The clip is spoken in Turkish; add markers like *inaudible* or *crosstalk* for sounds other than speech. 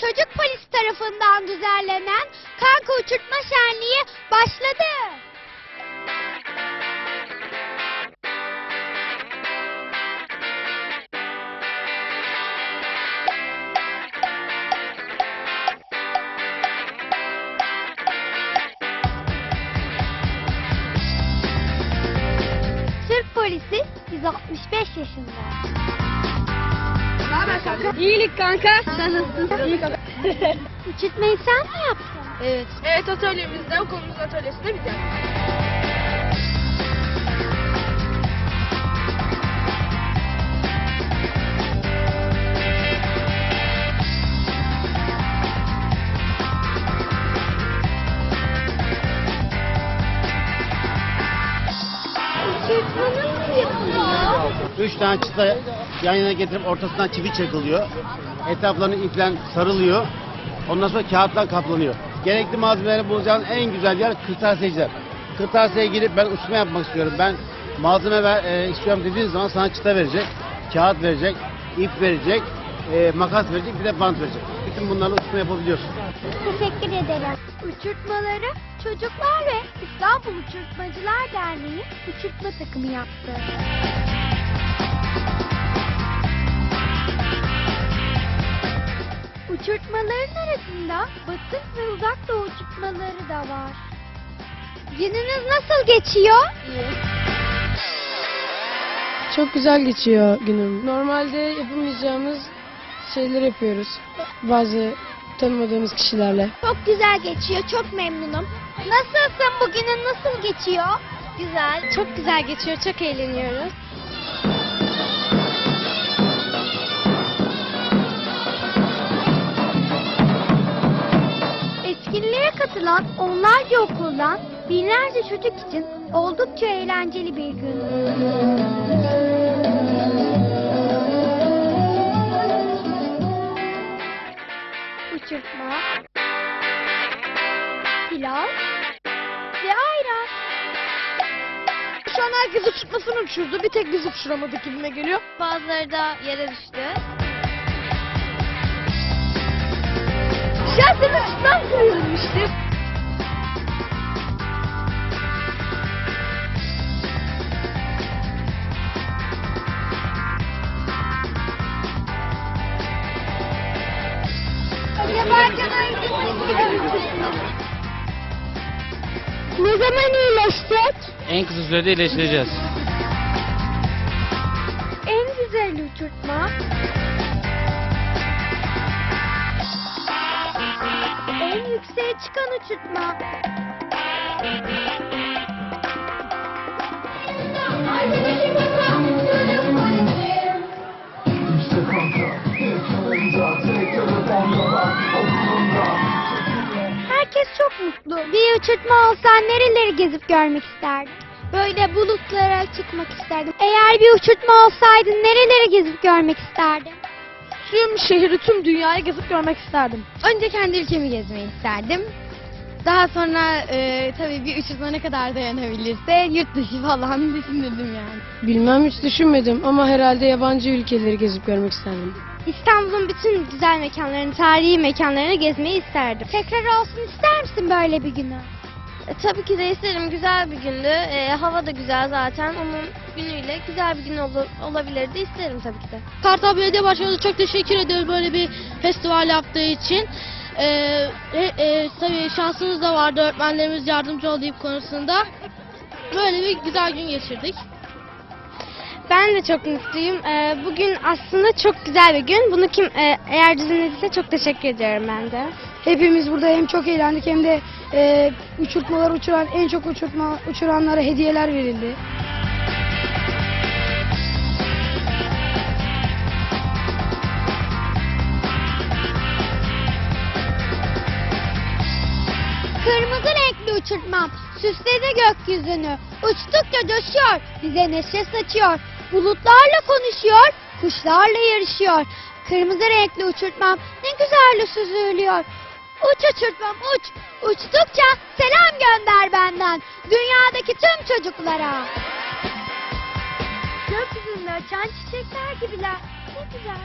çocuk polis tarafından düzenlenen kanka uçurtma şenliği başladı. Polisi 165 yaşında. İyilik kanka. Sen nasılsın? İyi kanka. *laughs* Uçurtmayı sen mi yaptın? Evet. Evet atölyemizde, okulumuzun atölyesinde biz yaptık. Üç tane çıta yan yana getirip ortasından çivi çakılıyor. Etraflarını iplen sarılıyor. Ondan sonra kağıttan kaplanıyor. Gerekli malzemeleri bulacağın en güzel yer kırtasiyeciler. Kırtasiyeye girip ben uçma yapmak istiyorum. Ben malzeme ver, e, istiyorum dediğin zaman sana çıta verecek, kağıt verecek, ip verecek, e, makas verecek, bir de bant verecek. Bütün bunlarla uçma yapabiliyorsun. Teşekkür ederim. Uçurtmaları çocuklar ve İstanbul Uçurtmacılar Derneği uçurtma takımı yaptı. Uçurtmaların arasında batı ve uzak doğu uçurtmaları da var. Gününüz nasıl geçiyor? Çok güzel geçiyor günüm. Normalde yapamayacağımız şeyler yapıyoruz. Bazı tanımadığımız kişilerle. Çok güzel geçiyor, çok memnunum. Nasılsın, bugünün nasıl geçiyor? Güzel. Çok güzel geçiyor, çok eğleniyoruz. Etkinliğe katılan onlarca okuldan binlerce çocuk için oldukça eğlenceli bir gün. Uçurtma, pilav ve ayran. Şu an herkes uçurtmasını uçurdu. Bir tek biz uçuramadık gibime geliyor. Bazıları da yere düştü. Ya sen uçurtmam koyuyorum Ne zaman iyileşecek? En kısa sürede iyileştireceğiz. En güzel uçurtma. En yükseğe çıkan uçurtma. Mutlu. Bir uçurtma olsa nereleri gezip görmek isterdin? Böyle bulutlara çıkmak isterdim. Eğer bir uçurtma olsaydı nereleri gezip görmek isterdin? Tüm şehri, tüm dünyayı gezip görmek isterdim. Önce kendi ülkemi gezmeyi isterdim. Daha sonra e, tabii bir uçurtma ne kadar dayanabilirse yurt dışı falan *laughs* düşünürdüm yani. Bilmem hiç düşünmedim ama herhalde yabancı ülkeleri gezip görmek isterdim. İstanbul'un bütün güzel mekanlarını, tarihi mekanlarını gezmeyi isterdim. Tekrar olsun ister misin böyle bir günü? E, tabii ki de isterim. Güzel bir gündü. E, hava da güzel zaten. Onun günüyle güzel bir gün olur, olabilirdi. isterim tabii ki de. Kartal Belediye Başkanı'na çok teşekkür ediyoruz böyle bir festival yaptığı için. Ee, e, e, tabii şansımız da vardı öğretmenlerimiz yardımcı oldu ip konusunda. Böyle bir güzel gün geçirdik. Ben de çok mutluyum. Ee, bugün aslında çok güzel bir gün. Bunu kim e, eğer düzenlediyse çok teşekkür ediyorum ben de. Hepimiz burada hem çok eğlendik hem de e, uçurtmalar uçuran, en çok uçurtma uçuranlara hediyeler verildi. Kırmızı renkli uçurtmam süsledi gökyüzünü. Uçtukça coşuyor, bize neşe saçıyor. Bulutlarla konuşuyor, kuşlarla yarışıyor. Kırmızı renkli uçurtmam ne güzel süzülüyor. Uç uçurtmam uç, uçtukça selam gönder benden. Dünyadaki tüm çocuklara. Gökyüzünde açan çiçekler gibiler. Ne güzel.